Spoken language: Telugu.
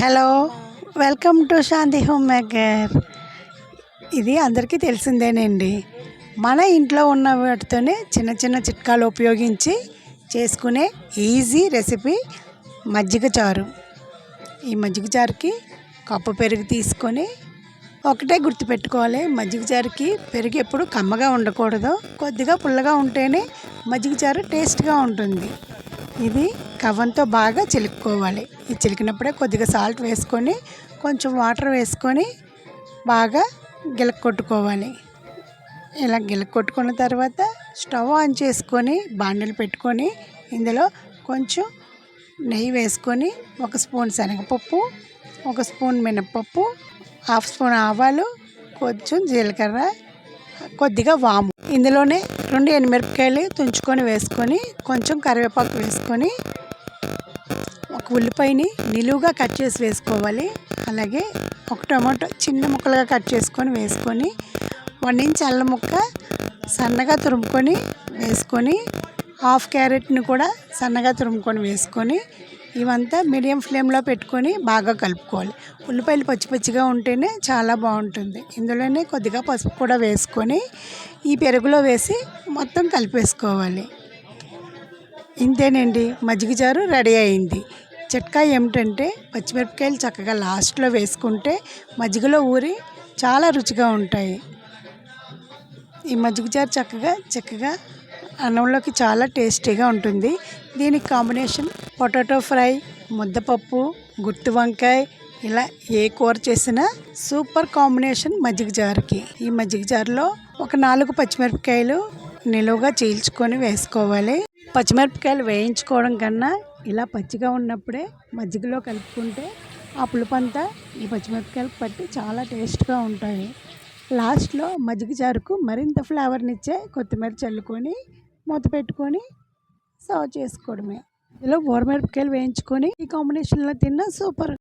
Hello welcome to Shanti home maker ఇది అందరికీ తెలిసిందేనండి. మన ఇంట్లో ఉన్న వాటితోనే చిన్న చిన్న చిట్కాలు ఉపయోగించి చేసుకునే ఈజీ రెసిపీ మజ్జిగ చారు. ఈ మజ్జిగ చారుకి కప్పు పెరుగు తీసుకొని ఒకటే గుర్తుపెట్టుకోవాలి. మజ్జిగ చారుకి పెరుగు ఎప్పుడు కమ్మగా ఉండకూడదు. కొద్దిగా పుల్లగా ఉంటేనే మజ్జిగ చారు టేస్ట్గా ఉంటుంది. ఇది కవ్వంతో బాగా చిలుక్కోవాలి. ఇది చిలికినప్పుడే కొద్దిగా సాల్ట్ వేసుకొని కొంచెం వాటర్ వేసుకొని బాగా గిలక కొట్టుకోవాలి ఇలా గిలక కొట్టుకున్న తర్వాత స్టవ్ ఆన్ చేసుకొని బాండలు పెట్టుకొని ఇందులో కొంచెం నెయ్యి వేసుకొని ఒక స్పూన్ శనగపప్పు ఒక స్పూన్ మినప్పప్పు హాఫ్ స్పూన్ ఆవాలు కొంచెం జీలకర్ర కొద్దిగా వాము. ఇందులోనే రెండు ఎనిమిరపకాయలు తుంచుకొని వేసుకొని కొంచెం కరివేపాకు వేసుకొని ఒక ఉల్లిపాయని నిలువుగా కట్ చేసి వేసుకోవాలి. అలాగే ఒక టమాటో చిన్న ముక్కలుగా కట్ చేసుకొని వేసుకొని వన్ ఇంచ్ అల్లం ముక్క సన్నగా తురుముకొని వేసుకొని హాఫ్ క్యారెట్ని కూడా సన్నగా తురుముకొని వేసుకొని ఇవంతా మీడియం ఫ్లేమ్లో పెట్టుకొని బాగా కలుపుకోవాలి. ఉల్లిపాయలు పచ్చి పచ్చిగా ఉంటేనే చాలా బాగుంటుంది. ఇందులోనే కొద్దిగా పసుపు కూడా వేసుకొని ఈ పెరుగులో వేసి మొత్తం కలిపేసుకోవాలి. ఇంతేనండి. మజ్జిగ చారు రెడీ అయింది. చిట్కా ఏమిటంటే పచ్చిమిరపకాయలు చక్కగా లాస్ట్లో వేసుకుంటే మజ్జిగలో ఊరి చాలా రుచిగా ఉంటాయి. ఈ మజ్జిగ చారు చక్కగా చక్కగా అన్నంలోకి చాలా టేస్టీగా ఉంటుంది. దీనికి కాంబినేషన్ పొటాటో ఫ్రై ముద్దపప్పు గుత్తి వంకాయ ఇలా ఏ కూర చేసినా సూపర్ కాంబినేషన్ మజ్జిగ జారుకి. ఈ మజ్జిగ జారులో ఒక నాలుగు పచ్చిమిరపకాయలు నిలువుగా చీల్చుకొని వేసుకోవాలి. పచ్చిమిరపకాయలు వేయించుకోవడం కన్నా ఇలా పచ్చిగా ఉన్నప్పుడే మజ్జిగలో కలుపుకుంటే ఆ పులుపంతా ఈ పచ్చిమిరపకాయలు పట్టి చాలా టేస్ట్గా ఉంటాయి. లాస్ట్లో మజ్జిగ జారుకు మరింత ఫ్లేవర్నిచ్చే కొత్తిమీర చల్లుకొని మూత పెట్టుకొని సర్వ్ చేసుకోవడమే. ఇలా మిరపకాయలు వేయించుకొని ఈ కాంబినేషన్లో తిన్న సూపర్.